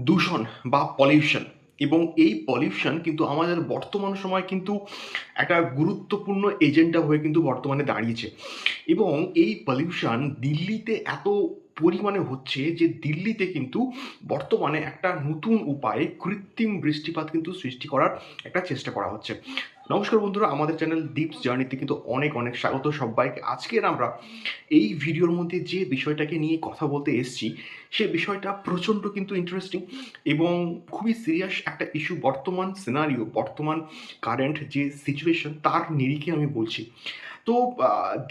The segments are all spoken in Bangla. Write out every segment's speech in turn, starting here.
দূষণ বা পলিউশন এবং এই পলিউশন কিন্তু আমাদের বর্তমান সময় কিন্তু একটা গুরুত্বপূর্ণ এজেন্ডা হয়ে কিন্তু বর্তমানে দাঁড়িয়েছে। এবং এই পলিউশন দিল্লিতে এত পরিমাণে হচ্ছে যে দিল্লিতে কিন্তু বর্তমানে একটা নতুন উপায়ে কৃত্রিম বৃষ্টিপাত কিন্তু সৃষ্টি করার একটা চেষ্টা করা হচ্ছে। নমস্কার বন্ধুরা, আমাদের চ্যানেল দীপস জার্নিতে কিন্তু অনেক অনেক স্বাগত সবাইকে। আজকের আমরা এই ভিডিওর মধ্যে যে বিষয়টাকে নিয়ে কথা বলতে এসেছি, সে বিষয়টা প্রচণ্ড কিন্তু ইন্টারেস্টিং এবং খুবই সিরিয়াস একটা ইস্যু বর্তমান সিনারিও বর্তমান কারেন্ট যে সিচুয়েশন তার নিরিখে আমি বলছি। তো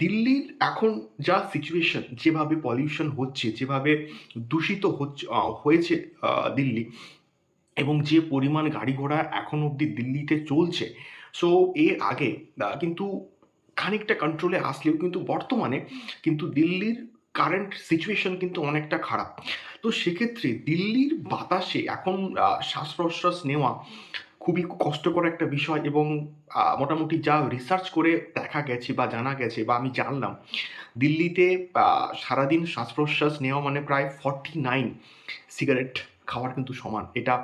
দিল্লির এখন যা সিচুয়েশন যেভাবে পলিউশন হচ্ছে, যেভাবে দূষিত হচ্ছে হয়েছে দিল্লি এবং যে পরিমাণ গাড়ি ঘোড়া এখন অবধি দিল্লিতে চলছে সো এর আগে কিন্তু খানিকটা কন্ট্রোলে আসলেও কিন্তু বর্তমানে কিন্তু দিল্লির কারেন্ট সিচুয়েশন কিন্তু অনেকটা খারাপ। তো সেক্ষেত্রে দিল্লির বাতাসে এখন শ্বাস প্রশ্বাস নেওয়া খুবই কষ্টকর একটা বিষয় এবং মোটামুটি যা রিসার্চ করে দেখা গেছে বা জানা গেছে বা আমি জানলাম, দিল্লিতে সারাদিন শ্বাস প্রশ্বাস নেওয়া মানে প্রায় ফর্টি নাইন সিগারেট খাওয়ার কিন্তু সমান। এটা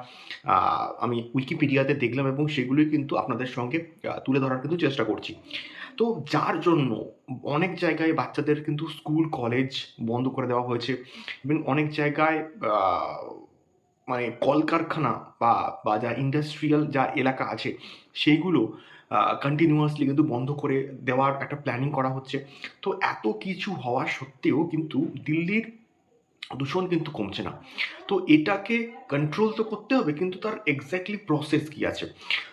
আমি উইকিপিডিয়াতে দেখলাম এবং সেগুলোই কিন্তু আপনাদের সঙ্গে তুলে ধরার কিন্তু চেষ্টা করছি। তো যার জন্য অনেক জায়গায় বাচ্চাদের কিন্তু স্কুল, কলেজ বন্ধ করে দেওয়া হয়েছে। এবং অনেক জায়গায় মানে কলকারখানা বা বা যা ইন্ডাস্ট্রিয়াল যা এলাকা আছে, সেইগুলো কন্টিনিউয়াসলি কিন্তু বন্ধ করে দেওয়ার একটা প্ল্যানিং করা হচ্ছে। তো এত কিছু হওয়া সত্ত্বেও কিন্তু দিল্লির দূষণ কিন্তু কমছে না। তো এটাকে কন্ট্রোল তো করতে হবে, কিন্তু তার এক্স্যাক্টলি প্রসেস কী আছে?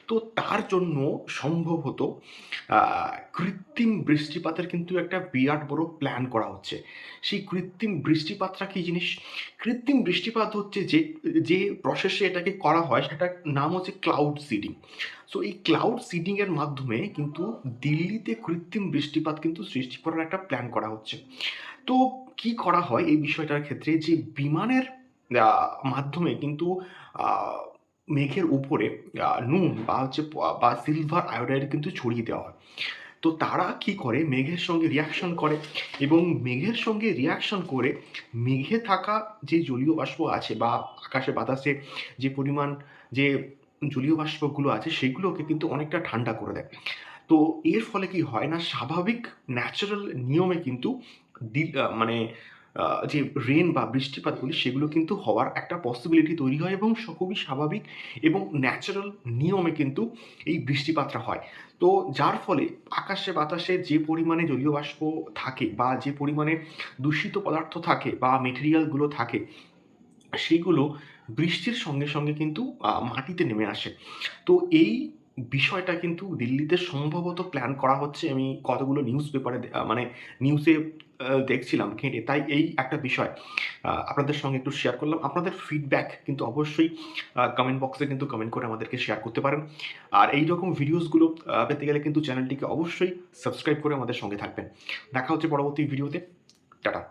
তো তার জন্য সম্ভব হতো কৃত্রিম বৃষ্টিপাতের কিন্তু একটা বিরাট বড় প্ল্যান করা হচ্ছে। সেই কৃত্রিম বৃষ্টিপাতটা কি জিনিস? কৃত্রিম বৃষ্টিপাত হচ্ছে যে যে প্রসেসে এটাকে করা হয় সেটার নাম হচ্ছে ক্লাউড সিডিং সো এই ক্লাউড সিডিংয়ের মাধ্যমে কিন্তু দিল্লিতে কৃত্রিম বৃষ্টিপাত কিন্তু সৃষ্টি করার একটা প্ল্যান করা হচ্ছে। তো কি করা হয় এই বিষয়টার ক্ষেত্রে? যে বিমানের মাধ্যমে কিন্তু মেঘের উপরে নুন বা হচ্ছে বা সিলভার আয়োডাইড কিন্তু ছড়িয়ে দেওয়া হয়। তো তারা কি করে? মেঘের সঙ্গে রিয়াকশন করে এবং মেঘের সঙ্গে রিয়াকশন করে মেঘে থাকা যে জলীয় বাষ্প আছে বা আকাশে বাতাসে যে পরিমাণ যে জলীয় বাষ্পগুলো আছে সেগুলোকে কিন্তু অনেকটা ঠান্ডা করে দেয়। তো এর ফলে কি হয় না? স্বাভাবিক ন্যাচারাল নিয়মে কিন্তু মানে যে রেন বা বৃষ্টিপাতগুলি সেগুলো কিন্তু হওয়ার একটা পসিবিলিটি তৈরি হয় এবং খুবই স্বাভাবিক এবং ন্যাচারাল নিয়মে কিন্তু এই বৃষ্টিপাতটা হয়। তো যার ফলে আকাশে বাতাসে যে পরিমাণে জলীয় বাষ্প থাকে বা যে পরিমাণে দূষিত পদার্থ থাকে বা মেটেরিয়ালগুলো থাকে, সেগুলো বৃষ্টির সঙ্গে সঙ্গে কিন্তু মাটিতে নেমে আসে। তো এই বিষয়টা কিন্তু দিল্লিতে সম্ভবত প্ল্যান করা হচ্ছে, আমি কতগুলো নিউজ পেপারে মানে নিউজে দেখছিলাম ঘেঁটে। তাই এই একটা বিষয় আপনাদের সঙ্গে একটু শেয়ার করলাম। আপনাদের ফিডব্যাক কিন্তু অবশ্যই কমেন্ট বক্সে কিন্তু কমেন্ট করে আমাদেরকে শেয়ার করতে পারেন। আর এই রকম ভিডিওসগুলো পেতে গেলে কিন্তু চ্যানেলটিকে অবশ্যই সাবস্ক্রাইব করে আমাদের সঙ্গে থাকবেন। দেখা হচ্ছে পরবর্তী ভিডিওতে টাটা।